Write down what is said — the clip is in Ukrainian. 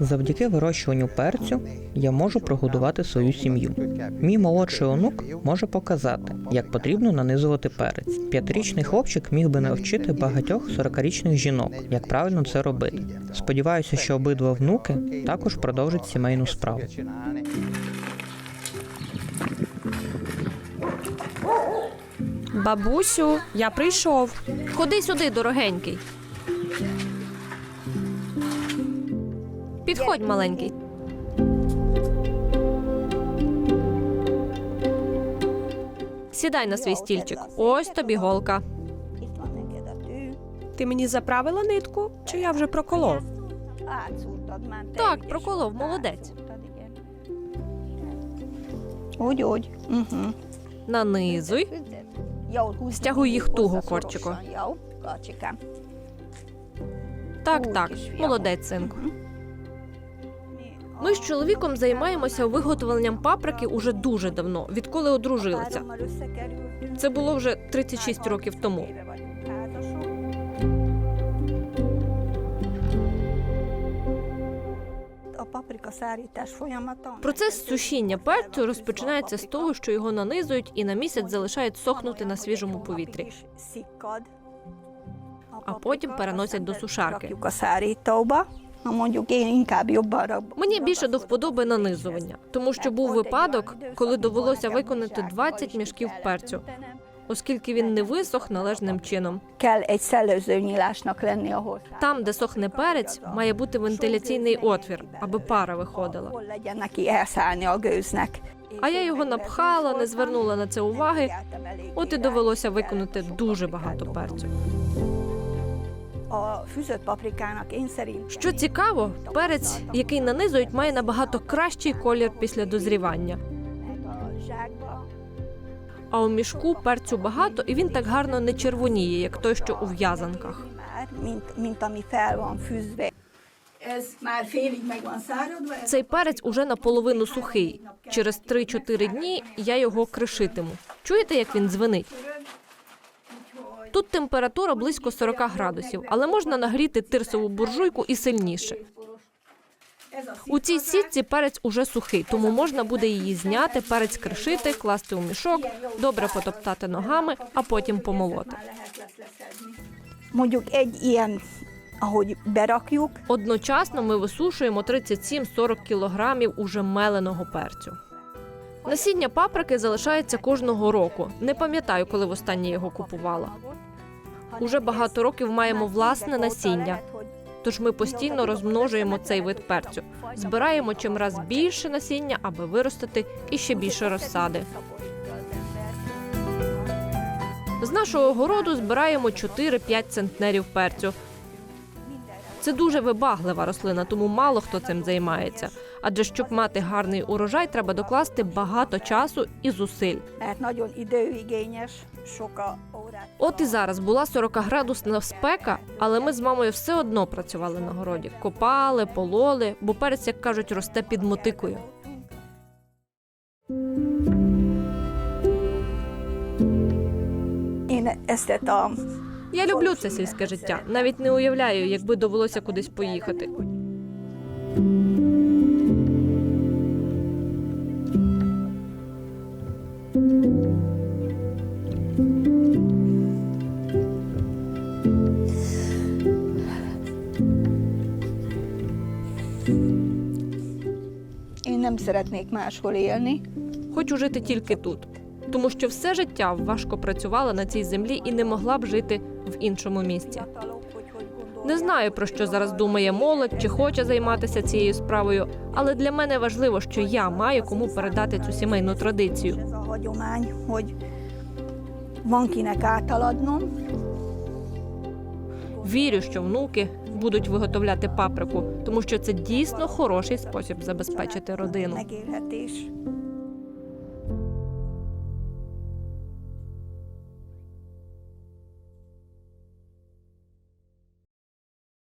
Завдяки вирощуванню перцю я можу прогодувати свою сім'ю. Мій молодший онук може показати, як потрібно нанизувати перець. П'ятирічний хлопчик міг би навчити багатьох 40-річних жінок, як правильно це робити. Сподіваюся, що обидва внуки також продовжать сімейну справу. Бабусю, я прийшов. Ходи сюди, дорогенький. Підходь, маленький. Сідай на свій стільчик. Ось тобі голка. Ти мені заправила нитку, чи я вже проколов? Так, проколов, úgy. Uh-huh. Нанизуй. Стягуй їх туго, Корчико. Так, так, молодець, синку. Ми з чоловіком займаємося виготовленням паприки уже дуже давно, відколи одружилися. Це було вже 36 років тому. Процес сушіння перцю розпочинається з того, що його нанизують і на місяць залишають сохнути на свіжому повітрі. а потім переносять до сушарки. Мені більше до вподоби нанизування, тому що був випадок, коли довелося виконати 20 мішків перцю, оскільки він не висох належним чином. Там, де сохне перець, має бути вентиляційний отвір, аби пара виходила. А я його напхала, не звернула на це уваги. От і довелося виконати дуже багато перцю. Що цікаво, перець, який нанизують, має набагато кращий колір після дозрівання. А у мішку перцю багато, і він так гарно не червоніє, як той, що у в'язанках. Цей перець уже наполовину сухий. Через 3-4 дні я його кришитиму. Чуєте, як він дзвенить? Тут температура близько 40 градусів, але можна нагріти тирсову буржуйку і сильніше. У цій сітці перець уже сухий, тому можна буде її зняти, перець кришити, класти у мішок, добре потоптати ногами, а потім помолоти. Одночасно ми висушуємо 37-40 кілограмів уже меленого перцю. Насіння паприки залишається кожного року. Не пам'ятаю, коли востаннє його купувала. Уже багато років маємо власне насіння, тож ми постійно розмножуємо цей вид перцю. Збираємо чимраз більше насіння, аби виростити і ще більше розсади. З нашого городу збираємо 4-5 центнерів перцю. Це дуже вибаглива рослина, тому мало хто цим займається. Адже щоб мати гарний урожай, треба докласти багато часу і зусиль. От і зараз була 40 градусна спека, але ми з мамою все одно працювали на городі. Копали, пололи, бо перець, як кажуть, росте під мотикою. Я люблю це сільське життя. Навіть не уявляю, якби довелося кудись поїхати. Nem szeretnék máshol élni. Хочу жити тільки тут, тому що все життя важко працювала на цій землі і не могла б жити в іншому місці. Не знаю про що зараз думає молодь чи хоче займатися цією справою, але для мене важливо, що я маю кому передати цю сімейну традицію. Вірю, що внуки будуть виготовляти паприку, тому що це дійсно хороший спосіб забезпечити родину.